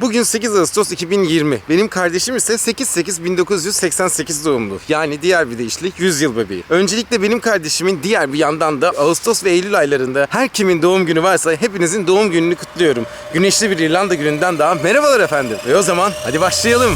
Bugün 8 Ağustos 2020. Benim kardeşim ise 8-8-1988 doğumlu. Yani diğer bir deyişle 100 yıl bebeği. Öncelikle benim kardeşimin diğer bir yandan da Ağustos ve Eylül aylarında her kimin doğum günü varsa hepinizin doğum gününü kutluyorum. Güneşli bir İrlanda gününden daha merhabalar efendim. Ve o zaman hadi başlayalım.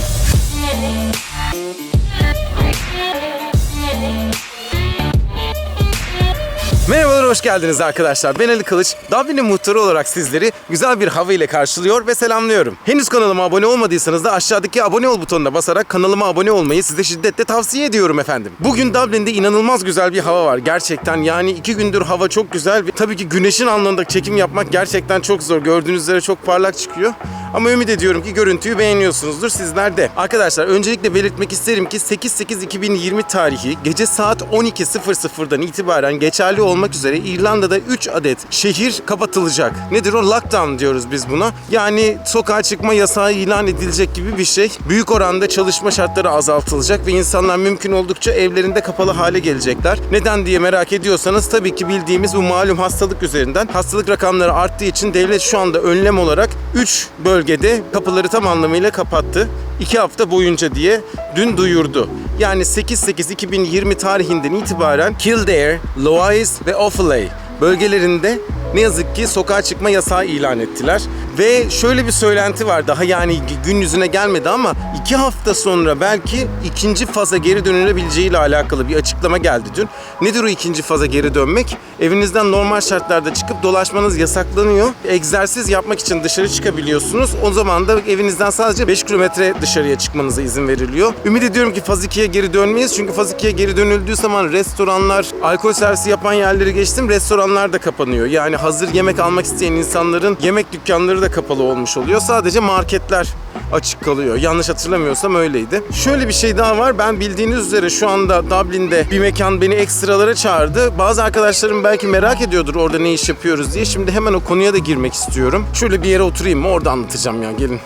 Merhabalar, hoş geldiniz arkadaşlar. Ben Ali Kılıç. Dublin'in muhtarı olarak sizleri güzel bir hava ile karşılıyor ve selamlıyorum. Henüz kanalıma abone olmadıysanız da aşağıdaki abone ol butonuna basarak kanalıma abone olmayı size şiddetle tavsiye ediyorum efendim. Bugün Dublin'de inanılmaz güzel bir hava var. Gerçekten yani iki gündür hava çok güzel tabii ki güneşin alnında çekim yapmak gerçekten çok zor. Gördüğünüz üzere çok parlak çıkıyor. Ama ümit ediyorum ki görüntüyü beğeniyorsunuzdur sizler de. Arkadaşlar öncelikle belirtmek isterim ki 8-8-2020 tarihi gece saat 12.00'dan itibaren geçerli olmak üzere İrlanda'da 3 adet şehir kapatılacak. Nedir o? Lockdown diyoruz biz buna. Yani sokağa çıkma yasağı ilan edilecek gibi bir şey. Büyük oranda çalışma şartları azaltılacak ve insanlar mümkün oldukça evlerinde kapalı hale gelecekler. Neden diye merak ediyorsanız tabii ki bildiğimiz bu malum hastalık üzerinden hastalık rakamları arttığı için devlet şu anda önlem olarak 3 bölgede kapıları tam anlamıyla kapattı. 2 hafta boyunca diye dün duyurdu. Yani 8-8-2020 tarihinden itibaren Kildare, Lois ve Offaly bölgelerinde ne yazık ki sokağa çıkma yasağı ilan ettiler. Ve şöyle bir söylenti var daha yani gün yüzüne gelmedi ama iki hafta sonra belki ikinci faza geri dönülebileceğiyle alakalı bir açıklama geldi dün. Nedir o ikinci faza geri dönmek? Evinizden normal şartlarda çıkıp dolaşmanız yasaklanıyor. Egzersiz yapmak için dışarı çıkabiliyorsunuz. O zaman da evinizden sadece 5 kilometre dışarıya çıkmanıza izin veriliyor. Ümit ediyorum ki faz 2'ye geri dönmeyiz. Çünkü faz 2'ye geri dönüldüğü zaman restoranlar, alkol servisi yapan yerleri geçtim. Restoranlar da kapanıyor. Yani hazır yemek almak isteyen insanların yemek dükkanları da kapalı olmuş oluyor. Sadece marketler açık kalıyor. Yanlış hatırlamıyorsam öyleydi. Şöyle bir şey daha var. Ben bildiğiniz üzere şu anda Dublin'de bir mekan beni ekstralara çağırdı. Bazı arkadaşlarım belki merak ediyordur orada ne iş yapıyoruz diye. Şimdi hemen o konuya da girmek istiyorum. Şöyle bir yere oturayım mı? Orada anlatacağım ya. Gelin.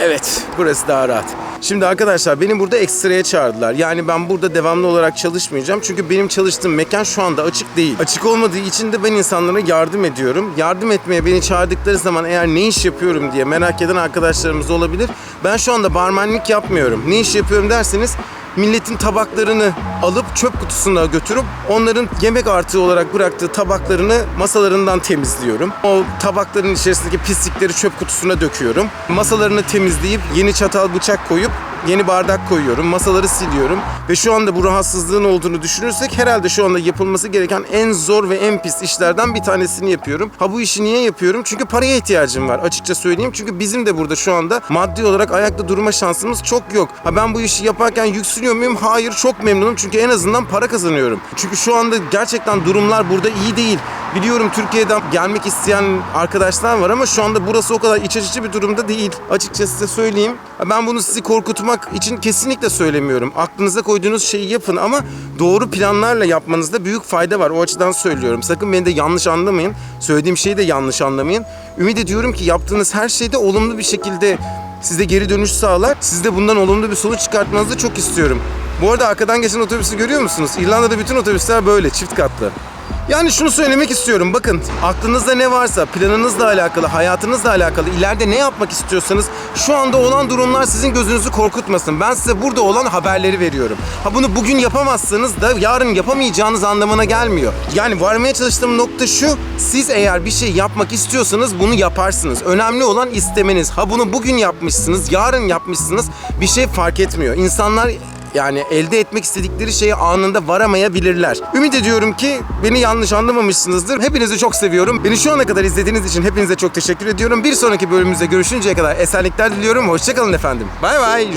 Evet, burası daha rahat. Şimdi arkadaşlar beni burada ekstraya çağırdılar. Yani ben burada devamlı olarak çalışmayacağım. Çünkü benim çalıştığım mekan şu anda açık değil. Açık olmadığı için de ben insanlara yardım ediyorum. Yardım etmeye beni çağırdıkları zaman eğer ne iş yapıyorum diye merak eden arkadaşlarımız olabilir. Ben şu anda barmenlik yapmıyorum. Ne iş yapıyorum derseniz milletin tabaklarını alıp çöp kutusuna götürüp onların yemek artığı olarak bıraktığı tabaklarını masalarından temizliyorum. O tabakların içerisindeki pislikleri çöp kutusuna döküyorum. Masalarını temizleyip yeni çatal bıçak koyup yeni bardak koyuyorum. Masaları siliyorum. Ve şu anda bu rahatsızlığın olduğunu düşünürsek herhalde şu anda yapılması gereken en zor ve en pis işlerden bir tanesini yapıyorum. Ha bu işi niye yapıyorum? Çünkü paraya ihtiyacım var açıkça söyleyeyim. Çünkü bizim de burada şu anda maddi olarak ayakta durma şansımız çok yok. Ha ben bu işi yaparken yükseliyor muyum? Hayır çok memnunum. Çünkü en azından para kazanıyorum. Çünkü şu anda gerçekten durumlar burada iyi değil. Biliyorum Türkiye'den gelmek isteyen arkadaşlar var ama şu anda burası o kadar iç açıcı bir durumda değil. Açıkçası size söyleyeyim. Ben bunu sizi korkutmak için kesinlikle söylemiyorum. Aklınıza koyduğunuz şeyi yapın ama doğru planlarla yapmanızda büyük fayda var. O açıdan söylüyorum. Sakın beni de yanlış anlamayın. Söylediğim şeyi de yanlış anlamayın. Ümit ediyorum ki yaptığınız her şeyde olumlu bir şekilde size geri dönüş sağlar. Siz de bundan olumlu bir sonuç çıkartmanızı çok istiyorum. Bu arada arkadan geçen otobüsü görüyor musunuz? İrlanda'da bütün otobüsler böyle çift katlı. Yani şunu söylemek istiyorum. Bakın aklınızda ne varsa, planınızla alakalı, hayatınızla alakalı, ileride ne yapmak istiyorsanız şu anda olan durumlar sizin gözünüzü korkutmasın. Ben size burada olan haberleri veriyorum. Ha bunu bugün yapamazsanız da yarın yapamayacağınız anlamına gelmiyor. Yani varmaya çalıştığım nokta şu. Siz eğer bir şey yapmak istiyorsanız bunu yaparsınız. Önemli olan istemeniz. Ha bunu bugün yapmışsınız, yarın yapmışsınız. Bir şey fark etmiyor. İnsanlar yani elde etmek istedikleri şeye anında varamayabilirler. Ümit ediyorum ki beni yanlış anlamamışsınızdır. Hepinizi çok seviyorum. Beni şu ana kadar izlediğiniz için hepinize çok teşekkür ediyorum. Bir sonraki bölümümüzde görüşünceye kadar esenlikler diliyorum. Hoşçakalın efendim. Bay bay.